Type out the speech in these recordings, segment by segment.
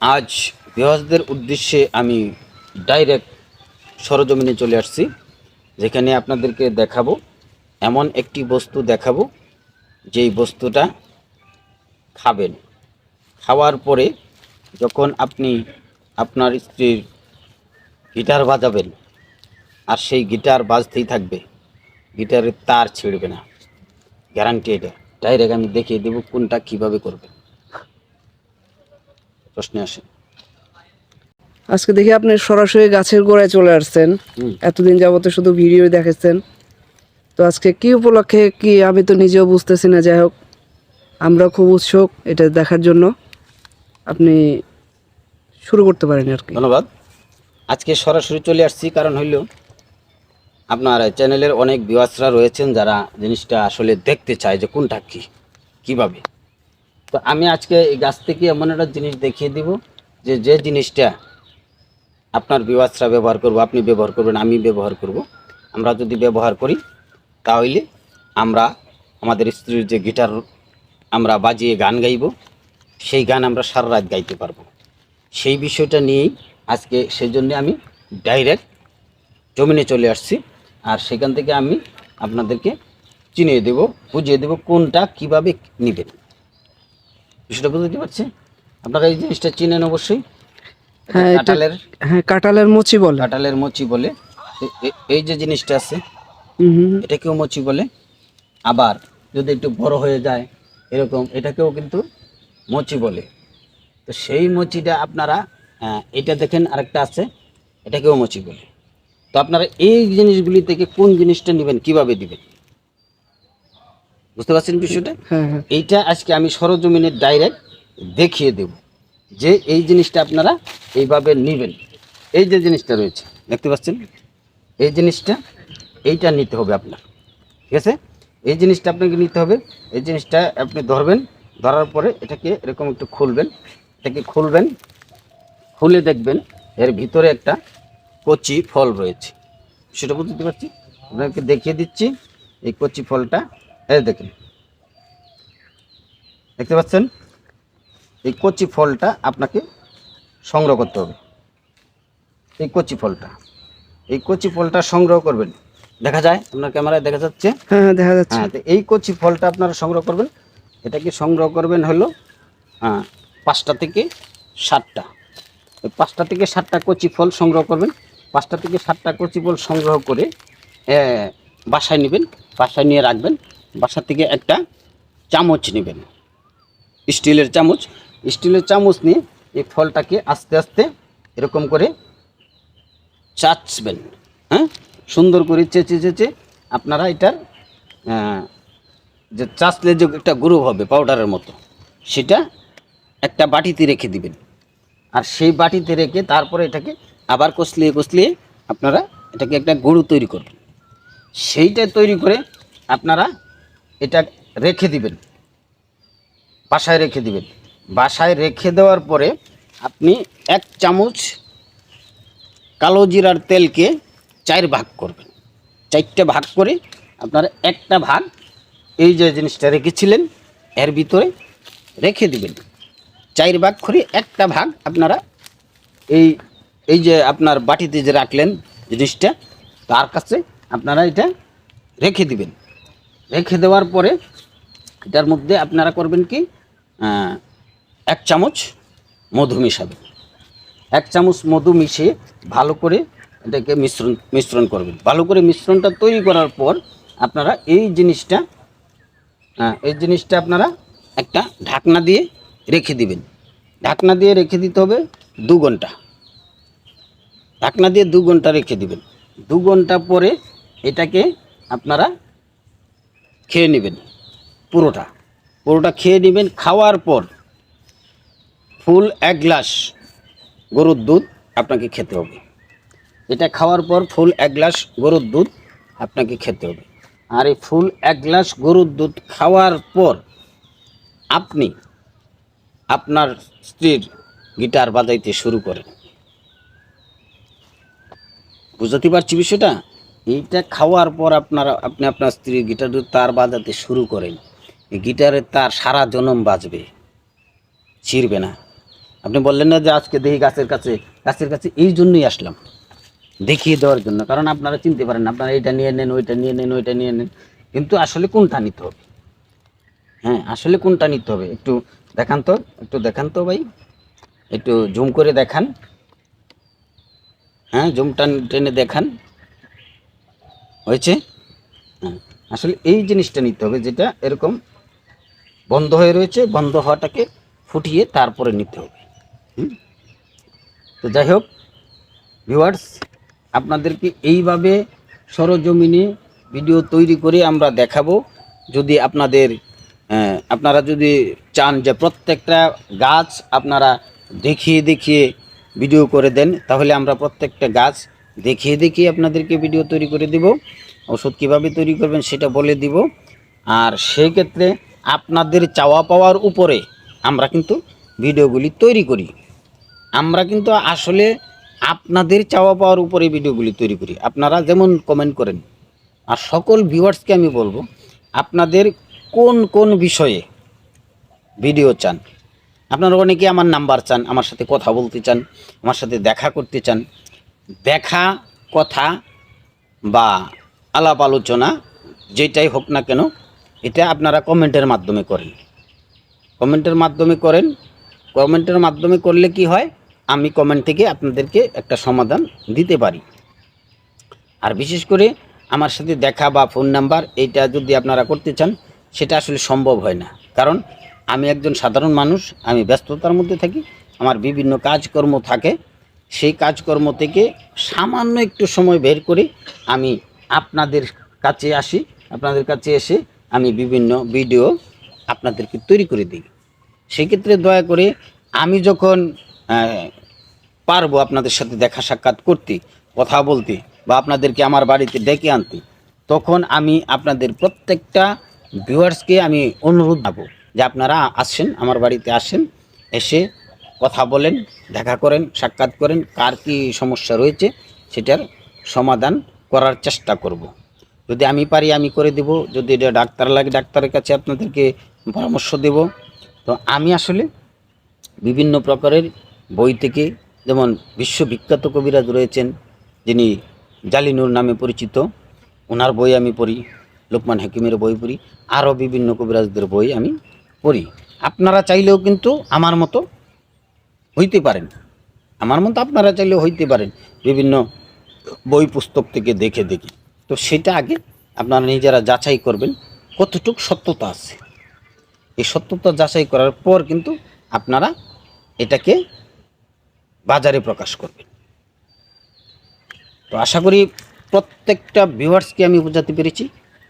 আজ বিহাসদের উদ্দেশ্যে আমি ডাইরেক্ট সরজমিনে চলে আসছি, যেখানে আপনাদেরকে দেখাবো, এমন একটি বস্তু দেখাবো, যেই বস্তুটা খাবেন। খাওয়ার পরে যখন আপনি আপনার স্ত্রীর গিটার বাজাবেন, আর সেই গিটার বাজতেই থাকবে, গিটারের তার ছিঁড়বে না। গ্যারান্টি এটা। ডাইরেক্ট আমি দেখিয়ে দেবো কোনটা কীভাবে করবে প্রশ্নে আসে। আজকে দেখি আপনি সরাসরি গাছের গোড়ায় চলে আসছেন। এতদিন যাবত শুধু ভিডিও দেখেছেন। তো আজকে কি উপলক্ষে কি আমি তো নিজেও বুঝতেছি না যাই হোক। আমরা খুব উৎসুক এটা দেখার জন্য। আপনি শুরু করতে পারেন আর কি। ধন্যবাদ। আজকে সরাসরি চলে আসছি কারণ হইল আপনার চ্যানেলের অনেক ভিউয়ার্সরা রয়েছেন যারা জিনিসটা আসলে দেখতে চায় যে কোনটা কি কীভাবে? তো আমি আজকে এই গাছ থেকে এমন একটা জিনিস দেখিয়ে দিব যে যে জিনিসটা আপনার ভিউয়ার্সরা ব্যবহার করব, আপনি ব্যবহার করবেন, আমি ব্যবহার করব। আমরা যদি ব্যবহার করি, তাহলে আমরা আমাদের স্ত্রীর যে গিটার আমরা বাজিয়ে গান গাইব, সেই গান আমরা সারা রাত গাইতে পারব। সেই বিষয়টা নিয়েই আজকে সেই জন্য আমি ডাইরেক্ট জমিনে চলে আসছি, আর সেখান থেকে আমি আপনাদেরকে চিনিয়ে দেব, বুঝিয়ে দেব কোনটা কীভাবে নেবেন। বিষয়টা বুঝতে পারছি? আপনারা এই জিনিসটা চিনেন অবশ্যই। হ্যাঁ এটা কাঁঠালের হ্যাঁ কাঁঠালের মুচি বলে। কাঁঠালের মুচি বলে। এ- এ- এই যে জিনিসটা আছে হুম হুম। এটাকেও মুচি বলে। আবার যদি একটু বড় হয়ে যায় এরকম এটাকেও কিন্তু মুচি বলে। তো সেই মুচিটা আপনারা আহ, এটা দেখেন আরেকটা আছে এটাকেও মুচি বলে। তো আপনারা এই জিনিসগুলি থেকে কোন জিনিসটা নেবেন কীভাবে দিবেন? বুঝতে পারছেন বিষয়টা? হ্যাঁ হ্যাঁ এইটা আজকে আমি সরজমিনে ডাইরেক্ট দেখিয়ে দেব যে এই জিনিসটা আপনারা এইভাবে নেবেন। এই যে জিনিসটা রয়েছে দেখতে পাচ্ছেন? এই জিনিসটা এইটা নিতে হবে আপনার ঠিক আছে? এই জিনিসটা আপনাকে নিতে হবে এই জিনিসটা আপনি ধরবেন ধরার পরে এটাকে এরকম একটু খুলবেন এটাকে খুলবেন খুলে দেখবেন এর ভিতরে একটা কচি ফল রয়েছে। সেটা বুঝতে পারছি আপনাকে দেখিয়ে দিচ্ছি এই কচি ফলটা এই দেখেন। দেখতে পাচ্ছেন? এই কচি ফলটা আপনাকে সংগ্রহ করতে হবে। এই কচি ফলটা। এই কচি ফলটা সংগ্রহ করবেন। দেখা যায়? আপনার ক্যামেরায় দেখা যাচ্ছে? হ্যাঁ হ্যাঁ দেখা যাচ্ছে। হ্যাঁ তো এই কচি ফলটা আপনারা সংগ্রহ করবেন। এটাকে সংগ্রহ করবেন হলো হ্যাঁ পাঁচটা থেকে সাতটা। ওই পাঁচটা থেকে সাতটা কচি ফল সংগ্রহ করবেন। পাঁচটা থেকে সাতটা কচি ফল সংগ্রহ করে বাসায় নেবেন। বাসায় নিয়ে রাখবেন। বাসা থেকে একটা চামচ নেবেন। স্টিলের চামচ। স্টিলের চামচ নিয়ে এই ফলটাকে আস্তে আস্তে এরকম করে চাচবেন। হ্যাঁ? সুন্দর করে চেঁচে চেঁচে আপনারা এটার যে চাচলে যে একটা গ্রুপ হবে পাউডারের মতো, সেটা একটা বাটিতে রেখে দিবেন। আর সেই বাটিতে রেখে তারপরে এটাকে আবার কষলিয়ে কষলিয়ে আপনারা এটাকে একটা গরু তৈরি করবেন। সেইটা তৈরি করে আপনারা এটা রেখে দিবেন। বাসায় রেখে দিবেন। বাসায় রেখে দেওয়ার পরে আপনি এক চামচ কালো জিরার তেলকে চার ভাগ করবেন। চারটা ভাগ করে আপনারা একটা ভাগ এই যে জিনিসটা রেখেছিলেন, এর ভিতরে রেখে দিবেন। চার ভাগ করে একটা ভাগ আপনারা এই এই যে আপনার বাটিতে যে রাখলেন জিনিসটা, তার কাছে আপনারা এটা রেখে দিবেন। রেখে দেওয়ার পরে এটার মধ্যে আপনারা করবেন কি এক চামচ মধু মিশাবেন। এক চামচ মধু মিশিয়ে ভালো করে এটাকে মিশ্রণ মিশ্রণ করবেন। ভালো করে মিশ্রণটা তৈরি করার পর আপনারা এই জিনিসটা এই জিনিসটা আপনারা একটা ঢাকনা দিয়ে রেখে দিবেন। ঢাকনা দিয়ে রেখে দিতে হবে দু ঘণ্টা। ঢাকনা দিয়ে দু ঘণ্টা রেখে দিবেন। দু ঘণ্টা পরে এটাকে আপনারা খেয়ে নেবেন, পুরোটা। পুরোটা খেয়ে নেবেন, খাওয়ার পর ফুল এক গ্লাস গরুর দুধ আপনাকে খেতে হবে। এটা খাওয়ার পর ফুল এক গ্লাস গরুর দুধ আপনাকে খেতে হবে। আর এই ফুল এক গ্লাস গরুর দুধ খাওয়ার পর আপনি আপনার স্ত্রীর গিটার বাজাইতে শুরু করেন। বুঝতে পারছি বিষয়টা? এইটা খাওয়ার পর আপনারা, আপনি আপনার স্ত্রী গিটার তার বাজাতে শুরু করেন। গিটারের তার সারা জনম বাজবে। ছিঁড়বে না। আপনি বললেন না যে আজকে দেখি গাছের কাছে গাছের কাছে এই জন্যই আসলাম। দেখিয়ে দেওয়ার জন্য। কারণ আপনারা চিনতে পারেন আপনারা এটা নিয়ে নেন, ওইটা নিয়ে নেন, ওইটা নিয়ে নেন। কিন্তু আসলে কোনটা নিতে হবে? হ্যাঁ আসলে কোনটা নিতে হবে? একটু দেখান তো, একটু দেখান তো ভাই। একটু জুম করে দেখান। হ্যাঁ জুমটা টেনে দেখান। হয়েছে? হ্যাঁ। আসলে এই জিনিসটা নিতে হবে যেটা এরকম বন্ধ হয়ে রয়েছে, বন্ধ হওয়াটাকে ফুটিয়ে তারপরে নিতে হবে? তো যাই হোক ভিউয়ার্স আপনাদেরকে এইভাবে সরজমিনে ভিডিও তৈরি করে আমরা দেখাবো। যদি আপনাদের আপনারা যদি চান যে প্রত্যেকটা গাছ আপনারা দেখিয়ে দেখিয়ে ভিডিও করে দেন, তাহলে আমরা প্রত্যেকটা গাছ দেখিয়ে দেখিয়ে আপনাদেরকে ভিডিও তৈরি করে দিব। ওষুধ কীভাবে তৈরি করবেন সেটা বলে দিব। আর সেই ক্ষেত্রে আপনাদের চাওয়া পাওয়ার উপরে আমরা কিন্তু ভিডিওগুলি তৈরি করি। আমরা কিন্তু আসলে আপনাদের চাওয়া পাওয়ার উপরে ভিডিওগুলি তৈরি করি। আপনারা যেমন কমেন্ট করেন, আর সকল ভিউয়ার্সকে আমি বলব, আপনাদের কোন কোন বিষয়ে ভিডিও চান? আপনারা অনেকে আমার নাম্বার চান, আমার সাথে কথা বলতে চান, আমার সাথে দেখা করতে চান দেখা, কথা বা আলাপ আলোচনা যেটাই হোক না কেন, এটা আপনারা কমেন্টের মাধ্যমে করেন। কমেন্টের মাধ্যমে করেন। কমেন্টের মাধ্যমে করলে কি হয়? আমি কমেন্ট থেকে আপনাদেরকে একটা সমাধান দিতে পারি। আর বিশেষ করে আমার সাথে দেখা বা ফোন নাম্বার এইটা যদি আপনারা করতে চান, সেটা আসলে সম্ভব হয় না। কারণ আমি একজন সাধারণ মানুষ, আমি ব্যস্ততার মধ্যে থাকি, আমার বিভিন্ন কাজকর্ম থাকে সেই কাজকর্ম থেকে সামান্য একটু সময় বের করে আমি আপনাদের কাছে আসি, আপনাদের কাছে এসে আমি বিভিন্ন ভিডিও আপনাদেরকে তৈরি করে দিই। সেক্ষেত্রে দয়া করে আমি যখন পারব আপনাদের সাথে দেখা সাক্ষাৎ করতে, কথা বলতে বা আপনাদেরকে আমার বাড়িতে ডেকে আনতে, তখন আমি আপনাদের প্রত্যেকটা ভিউয়ার্সকে আমি অনুরোধ দেবো যে আপনারা আসেন, আমার বাড়িতে আসেন, এসে কথা বলেন, দেখা করেন, সাক্ষাৎ করেন, কার কী সমস্যা রয়েছে, সেটার সমাধান করার চেষ্টা করব। যদি আমি পারি, আমি করে দেব। যদি এটা ডাক্তার লাগে, ডাক্তারের কাছে আপনাদেরকে পরামর্শ দেব। তো আমি আসলে বিভিন্ন প্রকারের বই থেকে, যেমন বিশ্ববিখ্যাত কবিরাজ রয়েছেন, যিনি জালিনুর নামে পরিচিত, ওনার বই আমি পড়ি, লোকমান হাকিমের বই পড়ি, আরও বিভিন্ন কবিরাজদের বই আমি পড়ি। আপনারা চাইলেও কিন্তু আমার মতো হইতে পারেন। আমার মতো আপনারা চাইলে হইতে পারেন বিভিন্ন বই পুস্তক থেকে দেখে দেখে। তো সেটা আগে আপনারা নিজেরা যাচাই করবেন কতটুক সত্যতা আছে। এই সত্যতা যাচাই করার পর কিন্তু আপনারা এটাকে বাজারে প্রকাশ করবেন। তো আশা করি প্রত্যেকটা ভিউয়ার্সকে আমি বোঝাতে পেরেছি।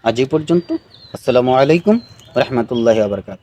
আজ এই পর্যন্ত। আসসালামু আলাইকুম রহমতুল্লাহ আবরকাত